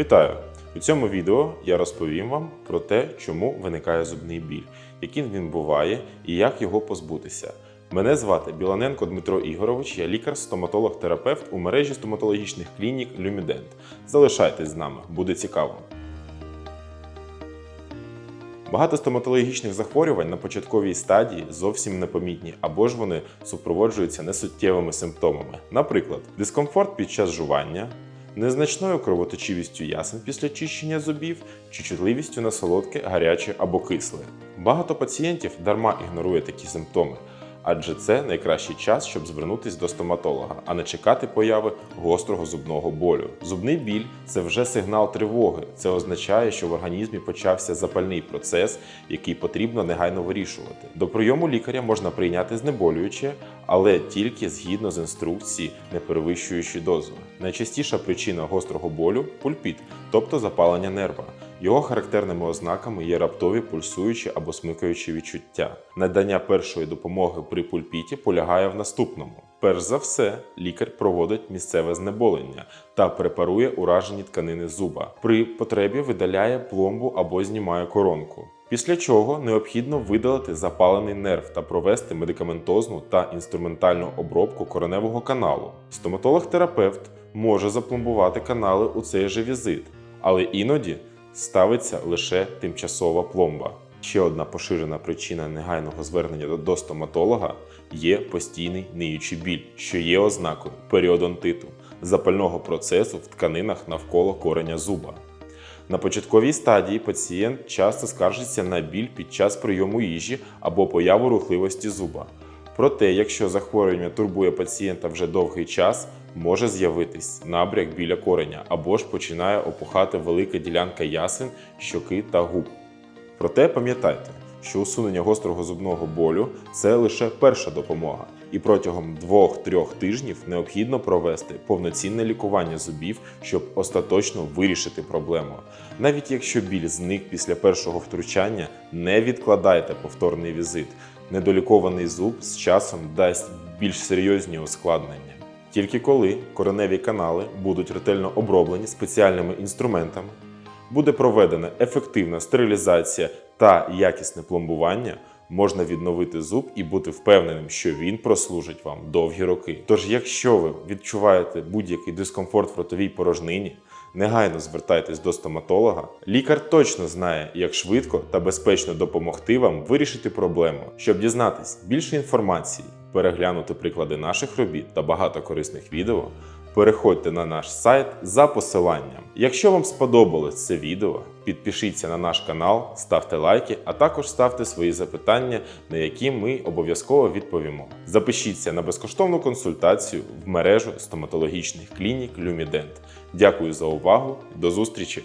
Вітаю! У цьому відео я розповім вам про те, чому виникає зубний біль, яким він буває і як його позбутися. Мене звати Біланенко Дмитро Ігорович, я лікар-стоматолог-терапевт у мережі стоматологічних клінік Люмідент. Залишайтесь з нами, буде цікаво. Багато стоматологічних захворювань на початковій стадії зовсім непомітні, або ж вони супроводжуються несуттєвими симптомами, наприклад, дискомфорт під час жування, незначною кровоточивістю ясен після чищення зубів чи чутливістю на солодке, гаряче або кисле. Багато пацієнтів дарма ігнорує такі симптоми, адже це найкращий час, щоб звернутися до стоматолога, а не чекати появи гострого зубного болю. Зубний біль це вже сигнал тривоги. Це означає, що в організмі почався запальний процес, який потрібно негайно вирішувати. До прийому лікаря можна прийняти знеболююче, але тільки згідно з інструкції, не перевищуючи дозу. Найчастіша причина гострого болю пульпіт, тобто запалення нерва. Його характерними ознаками є раптові пульсуючі або смикаючі відчуття. Надання першої допомоги при пульпіті полягає в наступному: перш за все, лікар проводить місцеве знеболення та препарує уражені тканини зуба. При потребі видаляє пломбу або знімає коронку. Після чого необхідно видалити запалений нерв та провести медикаментозну та інструментальну обробку короневого каналу. Стоматолог-терапевт може запломбувати канали у цей же візит, але іноді ставиться лише тимчасова пломба. Ще одна поширена причина негайного звернення до- стоматолога є постійний ниючий біль, що є ознакою періодонтиту, запального процесу в тканинах навколо кореня зуба. На початковій стадії пацієнт часто скаржиться на біль під час прийому їжі або появу рухливості зуба. Проте, якщо захворювання турбує пацієнта вже довгий час, може з'явитись набряк біля кореня або ж починає опухати велика ділянка ясен, щоки та губ. Проте пам'ятайте, що усунення гострого зубного болю це лише перша допомога, і протягом 2-3 тижнів необхідно провести повноцінне лікування зубів, щоб остаточно вирішити проблему. Навіть якщо біль зник після першого втручання, не відкладайте повторний візит. Недолікований зуб з часом дасть більш серйозні ускладнення. Тільки коли кореневі канали будуть ретельно оброблені спеціальними інструментами, буде проведена ефективна стерилізація та якісне пломбування, можна відновити зуб і бути впевненим, що він прослужить вам довгі роки. Тож, якщо ви відчуваєте будь-який дискомфорт в ротовій порожнині, негайно звертайтесь до стоматолога. Лікар точно знає, як швидко та безпечно допомогти вам вирішити проблему. Щоб дізнатись більше інформації, переглянути приклади наших робіт та багато корисних відео. Переходьте на наш сайт за посиланням. Якщо вам сподобалось це відео, підпишіться на наш канал, ставте лайки, а також ставте свої запитання, на які ми обов'язково відповімо. Запишіться на безкоштовну консультацію в мережу стоматологічних клінік Люмідент. Дякую за увагу, до зустрічі!